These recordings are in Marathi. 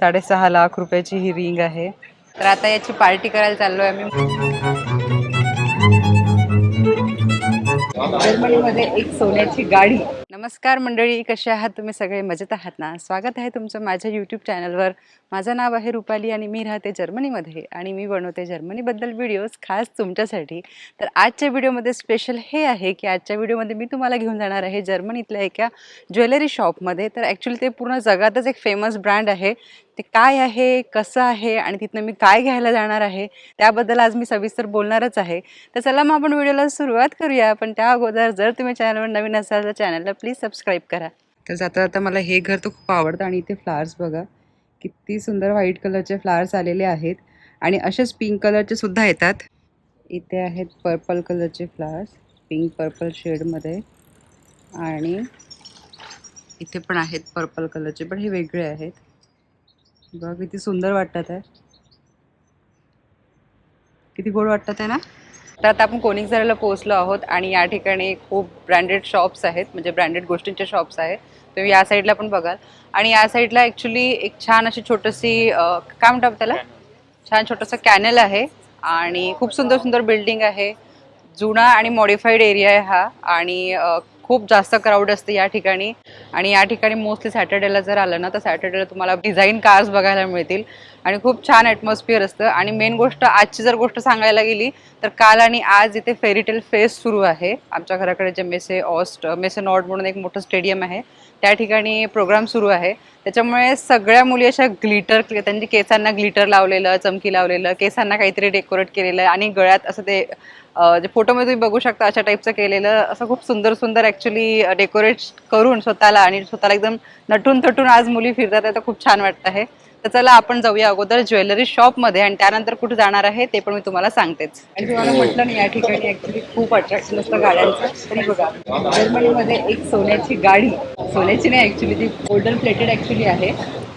साडेसहा लाख रुपयाची ही रिंग आहे. तर आता याची पार्टी करायला चाललोय आम्ही. जर्मनीमध्ये एक सोन्याची गाडी. नमस्कार मंडळी कसे आहात तुम्ही? सगळे मजेत आहात ना? स्वागत आहे तुमचं माझ्या यूट्यूब चॅनलवर माझं नाव आहे रुपाली आणि मी राहते जर्मनीमध्ये आणि मी बनवते जर्मनीबद्दल व्हिडिओज खास तुमच्यासाठी. तर आजच्या व्हिडिओमध्ये स्पेशल हे आहे की आजच्या व्हिडिओमध्ये मी तुम्हाला घेऊन जाणार आहे जर्मनीतल्या एका ज्वेलरी शॉपमध्ये तर ॲक्च्युली ते पूर्ण जगातच एक फेमस ब्रँड आहे. ते काय आहे कसं आहे आणि तिथनं मी काय घ्यायला जाणार आहे त्याबद्दल आज मी सविस्तर बोलणारच आहे. तर चला मग आपण व्हिडिओला सुरुवात करूया. पण त्या अगोदर जर तुम्ही चॅनलवर नवीन असाल तर चॅनलला प्लीज सबस्क्राईब करा. तर जाता जाता मला हे घर तर खूप आवडतं आणि इथे फ्लावर्स बघा. किती सुंदर व्हाईट कलरचे फ्लावर्स आलेले आहेत. आणि असेच पिंक कलरचे सुद्धा येतात. इथे आहेत पर्पल कलरचे फ्लावर्स पिंक पर्पल शेडमध्ये आणि इथे पण आहेत पर्पल कलरचे पण हे वेगळे आहेत. बघा किती सुंदर वाटतात आहे. किती गोड वाटतात आहे ना? तर आता आपण कोणिकझराला पोहोचलो आहोत आणि या ठिकाणी खूप ब्रँडेड शॉप्स आहेत म्हणजे ब्रँडेड गोष्टींचे शॉप्स आहेत. तुम्ही या साईडला पण बघाल. आणि या साईडला ॲक्च्युली एक छान अशी छोटीशी काय म्हणतात त्याला? छान छोटंसं कॅनल आहे आणि खूप सुंदर सुंदर बिल्डिंग आहे. जुना आणि मॉडिफाईड एरिया आहे हा. आणि खूप जास्त क्राऊड असते या ठिकाणी. आणि या ठिकाणी मोस्टली सॅटर्डेला जर आलं ना तर सॅटर्डेला तुम्हाला डिझाईन कार्स बघायला मिळतील. आणि खूप छान ॲटमॉस्फिअर असतं. आणि मेन गोष्ट आजची जर गोष्ट सांगायला गेली तर काल आणि आज इथे फेरीटेल फेस सुरू आहे. आमच्या घराकडे जे मेसे ऑस्ट मेसे नॉर्ड म्हणून एक मोठं स्टेडियम आहे. त्या ठिकाणी प्रोग्राम सुरू आहे. त्याच्यामुळे सगळ्या मुली अशा ग्लिटर त्यांनी केसांना ग्लिटर लावलेलं चमकी लावलेलं केसांना काहीतरी डेकोरेट केलेलं आणि गळ्यात असं ते जे फोटोमध्ये तुम्ही बघू शकता अशा टाईपचं केलेलं असं खूप सुंदर सुंदर ॲक्च्युली डेकोरेट करून स्वतःला आणि स्वतःला एकदम नटून थटून आज मुली फिरतात आहे तर खूप छान वाटतं आहे. तर चला आपण जाऊया अगोदर ज्वेलरी शॉपमध्ये आणि त्यानंतर कुठे जाणार आहे ते पण मी तुम्हाला सांगतेच. आणि तुम्हाला म्हटलं ना या ठिकाणी ॲक्च्युली खूप अट्रॅक्शन असतं गाड्यांचं. तरी बघा जर्मनीमध्ये एक सोन्याची गाडी सोन्याची नाही ॲक्च्युली ती गोल्डन प्लेटेड ॲक्च्युली आहे.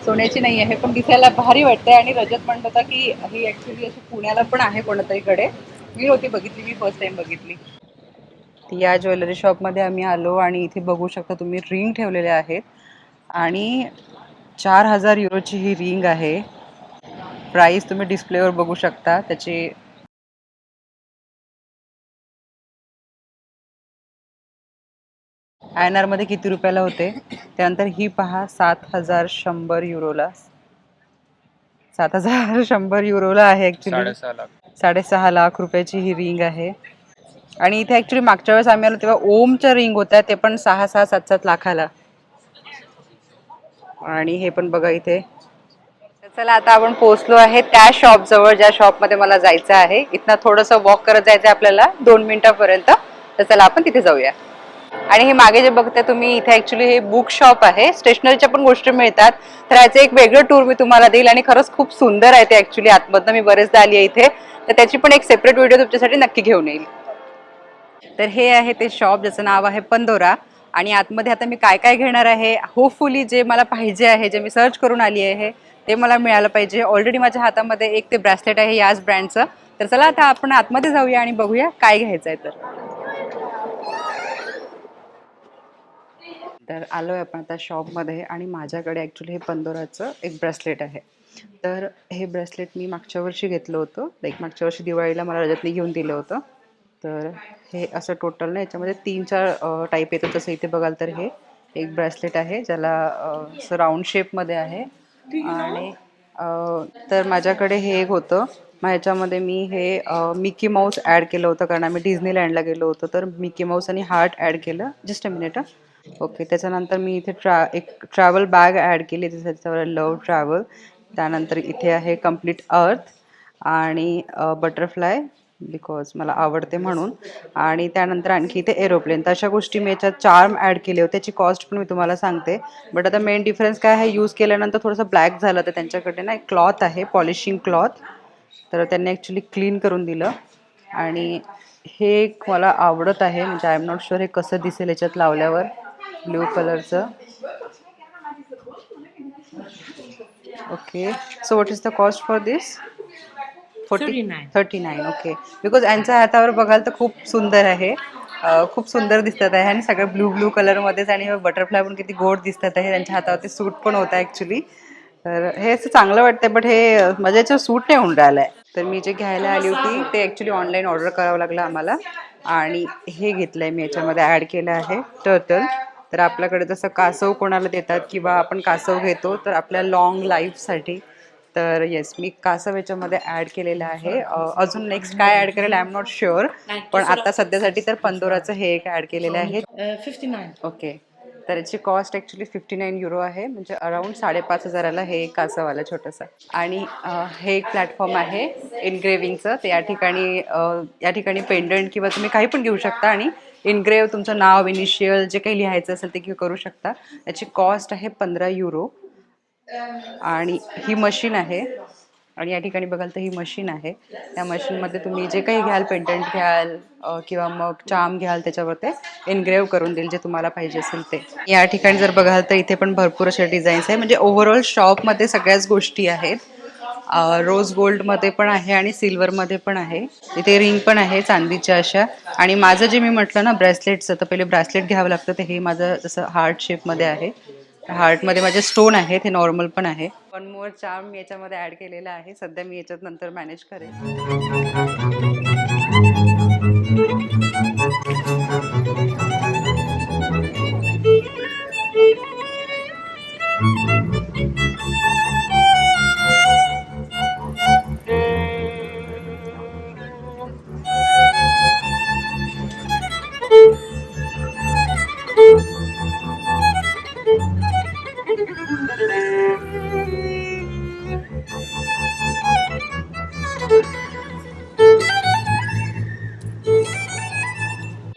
सोन्याची नाही आहे पण दिसायला भारी वाटते आणि रजत म्हणत होता की ही ॲक्च्युली अशी पुण्याला पण आहे कोणतरीकडे. मी होती बघितली मी फर्स्ट टाइम बघितली. या ज्वेलरी शॉपमध्ये आम्ही आलो आणि इथे बघू शकता तुम्ही रिंग ठेवलेले आहेत. आणि चार हजार युरोची ही रिंग आहे. प्राईस तुम्ही डिस्प्लेवर बघू शकता. त्याची आयमध्ये किती रुपयाला होते? त्यानंतर ही पहा सात हजार शंभर युरोला सात हजार शंभर युरोला आहे ॲक्च्युली साडेसहा लाख रुपयाची ही रिंग आहे. आणि इथे ॲक्च्युली मागच्या वेळेस आम्ही आलो तेव्हा ओमच्या रिंग होत्या ते पण सहा सहा सात सात लाखाला. आणि हे पण बघा इथे. तर चला आता आपण पोहोचलो आहे त्या शॉप जवळ ज्या शॉपमध्ये मला जायचं आहे. इथनं थोडंसं वॉक करत जायचं आहे आपल्याला दोन मिनिटापर्यंत. तर चला आपण तिथे जाऊया. आणि हे मागे जे बघता तुम्ही इथे ऍक्च्युली हे बुक शॉप आहे. स्टेशनरीच्या पण गोष्टी मिळतात. तर याचं एक वेगळं टूर मी तुम्हाला देईल आणि खरंच खूप सुंदर आहे ते ऍक्च्युली आतमधनं मी बरेचदा आली आहे इथे. तर त्याची पण एक सेपरेट व्हिडिओ तुमच्यासाठी नक्की घेऊन येईल. तर हे आहे ते शॉप ज्याचं नाव आहे पंदोरा आणि आतमध्ये आता मी काय काय घेणार आहे? होपफुली जे मला पाहिजे आहे जे मी सर्च करून आली आहे ते मला मिळालं पाहिजे. ऑलरेडी माझ्या हातामध्ये एक ते ब्रॅसलेट आहे याच ब्रँडचं तर चला आता आपण आतमध्ये जाऊया आणि बघूया काय घ्यायचं आहे तर. तर आलो आहे आपण आता शॉपमध्ये आणि माझ्याकडे ॲक्च्युली हे पंदोराचं एक ब्रेसलेट आहे. तर हे ब्रेसलेट मी मागच्या वर्षी घेतलं होतं. लाईक मागच्या वर्षी दिवाळीला मला रजतने घेऊन दिलं होतं. तर हे असं टोटल ना याच्यामध्ये तीन चार टाईप येतं तसं इथे बघाल तर हे एक ब्रेसलेट आहे ज्याला असं राऊंड शेपमध्ये आहे. आणि तर माझ्याकडे हे एक होतं. मग ह्याच्यामध्ये मी हे मिकी माऊस ॲड केलं होतं. कारण आम्ही डिझनीलँडला गेलो होतो. तर मिकी माऊस आणि हार्ट ॲड केलं. जस्ट अ मिनिट ओके त्याच्यानंतर मी इथे ट्रॅ एक ट्रॅव्हल बॅग ॲड केली त्याच्यावर लव ट्रॅव्हल त्यानंतर इथे आहे कंप्लीट अर्थ आणि बटरफ्लाय बिकॉज मला आवडते म्हणून. आणि त्यानंतर आणखी इथे एरोप्लेन तर अशा गोष्टी मी याच्यात चार्म ॲड केले होते त्याची कॉस्ट पण मी तुम्हाला सांगते. बट आता मेन डिफरन्स काय आहे यूज केल्यानंतर थोडंसं ब्लॅक झालं तर त्यांच्याकडे ना एक क्लॉथ आहे पॉलिशिंग क्लॉथ तर त्यांनी ॲक्च्युली क्लीन करून दिलं. आणि हे एक मला आवडत आहे म्हणजे आय एम नॉट शुअर हे कसं दिसेल याच्यात लावल्यावर. ब्ल्यू कलरचं okay so what is the cost for this forty thirty nine okay because यांच्या हातावर बघाल तर खूप सुंदर आहे. खूप सुंदर दिसतात आहे. आणि सगळं ब्लू ब्लू कलरमध्येच आणि बटरफ्लाय पण किती गोड दिसतात आहे. त्यांच्या हातावरती सूट पण होता ॲक्च्युली तर हे असं चांगलं वाटतंय बट हे माझ्या याच्यावर सूट नाही होऊन राहिलंय. तर मी जे घ्यायला आली होती ते ॲक्च्युली ऑनलाईन ऑर्डर करावं लागलं आम्हाला. आणि हे घेतलंय मी याच्यामध्ये ॲड केलं आहे टर्टल तर आपल्याकडे जसं कासव कोणाला देतात किंवा आपण कासव घेतो तर आपल्या लॉंग लाईफसाठी तर येस मी कासव याच्यामध्ये ॲड केलेलं आहे. अजून नेक्स्ट काय ॲड करेल आय एम नॉट शुअर पण आता सध्यासाठी तर पंदोराचं हे एक ॲड केलेलं आहे. Uh, 59. ओके तर याची cost actually fifty nine euro आहे म्हणजे अराऊंड साडेपाच हजाराला हे एक कासव आलं छोटंसं. आणि हे एक प्लॅटफॉर्म आहे इनग्रेविंगचं ते या ठिकाणी या ठिकाणी पेंडंट किंवा तुम्ही काही पण घेऊ शकता आणि इनग्रेव तुमचं नाव इनिशियल जे काही लिहायचं असेल ते की करू शकता. याची कॉस्ट आहे पंधरा युरो आणि ही मशीन आहे. आणि या ठिकाणी बघाल तर ही मशीन आहे. त्या मशीनमध्ये तुम्ही जे काही घ्याल पेंटंट घ्याल किंवा मग चाम घ्याल त्याच्यावर ते एनग्रेव करून देईल जे तुम्हाला पाहिजे असेल ते. या ठिकाणी जर बघाल तर इथे पण भरपूर अशा डिझाईन्स आहे. म्हणजे ओव्हरऑल शॉपमध्ये सगळ्याच गोष्टी आहेत. रोज गोल्डमध्ये पण आहे आणि सिल्वरमध्ये पण आहे. इथे रिंग पण आहे चांदीच्या अशा. आणि माझं जे मी म्हटलं ना ब्रेसलेटचं तर पहिले ब्रेसलेट घ्यावं लागतं ते हे माझं जसं हार्ट शेपमध्ये आहे. हार्टमध्ये माझे स्टोन आहेत हे नॉर्मल पण आहे. वन मोर चार्म मी याच्यामध्ये ॲड केलेला आहे. सध्या मी याच्यात नंतर मॅनेज करेन.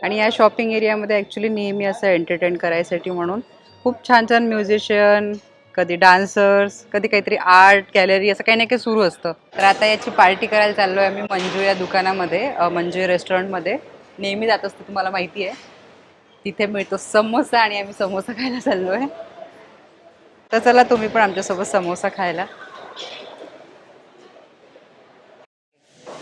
आणि या शॉपिंग एरियामध्ये ॲक्च्युली नेहमी असं एंटरटेन करायसाठी म्हणून खूप छान छान म्युझिशियन कधी डान्सर्स कधी काहीतरी आर्ट गॅलरी असं काही ना काही सुरू असतं. तर आता याची पार्टी करायला चाललो आहे आम्ही मंजू या दुकानामध्ये मंजू रेस्टॉरंटमध्ये नेहमी जात असतो तुम्हाला माहिती आहे. तिथे मिळतो समोसा आणि आम्ही समोसा खायला चाललो आहे तर चला तुम्ही पण आमच्यासोबत समोसा खायला.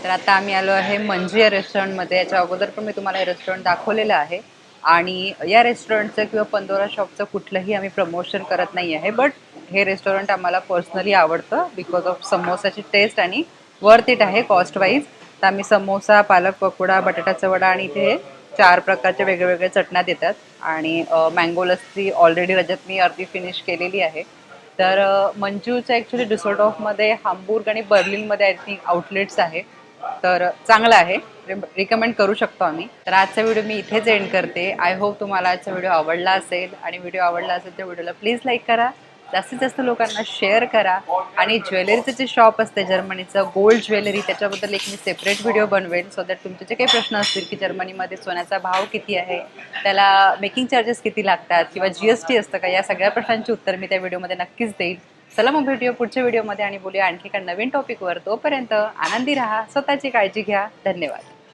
तर आता आम्ही आलो आहे मंजिया रेस्टॉरंटमध्ये. याच्या अगोदर पण मी तुम्हाला हे रेस्टॉरंट दाखवलेलं आहे. आणि या रेस्टॉरंटचं किंवा पंदोरा शॉपचं कुठलंही आम्ही प्रमोशन करत नाही आहे. बट हे रेस्टॉरंट आम्हाला पर्सनली आवडतं बिकॉज ऑफ समोसाची टेस्ट आणि वर्थ इट आहे कॉस्ट वाईज तर आम्ही समोसा पालक पकोडा बटाटाचा वडा आणि इथे चार प्रकारच्या वेगवेगळ्या चटण्या देतात. आणि मँगो लस्सी ऑलरेडी रजत मी अर्धी फिनिश केलेली आहे. तर मंजूचं ॲक्च्युली डिसॉर्ट ऑफमध्ये हांबूर्ग आणि बर्लिनमध्ये आय थिंक आउटलेट्स आहे. तर चांगलं आहे. रिकमेंड करू शकतो आम्ही. तर आजचा व्हिडिओ मी इथेच एंड करते. आय होप तुम्हाला आजचा व्हिडिओ आवडला असेल आणि व्हिडिओ आवडला असेल तर व्हिडिओला प्लीज लाईक करा. जास्तीत जास्त लोकांना शेअर करा. आणि ज्वेलरीचं जे शॉप असते जर्मनीचं गोल्ड ज्वेलरी त्याच्याबद्दल एक मी सेपरेट व्हिडिओ बनवेल सो दॅट तुमचे जे काही प्रश्न असतील की जर्मनीमध्ये सोन्याचा भाव किती आहे त्याला मेकिंग चार्जेस किती लागतात किंवा जी एस टी असतं का या सगळ्या प्रश्नांची उत्तर मी त्या व्हिडिओमध्ये नक्कीच देईल चला मग भेटूया पुढच्या व्हिडिओमध्ये आणि बोलूया आणखी एका नवीन टॉपिकवर तोपर्यंत आनंदी राहा स्वतःची काळजी घ्या. धन्यवाद.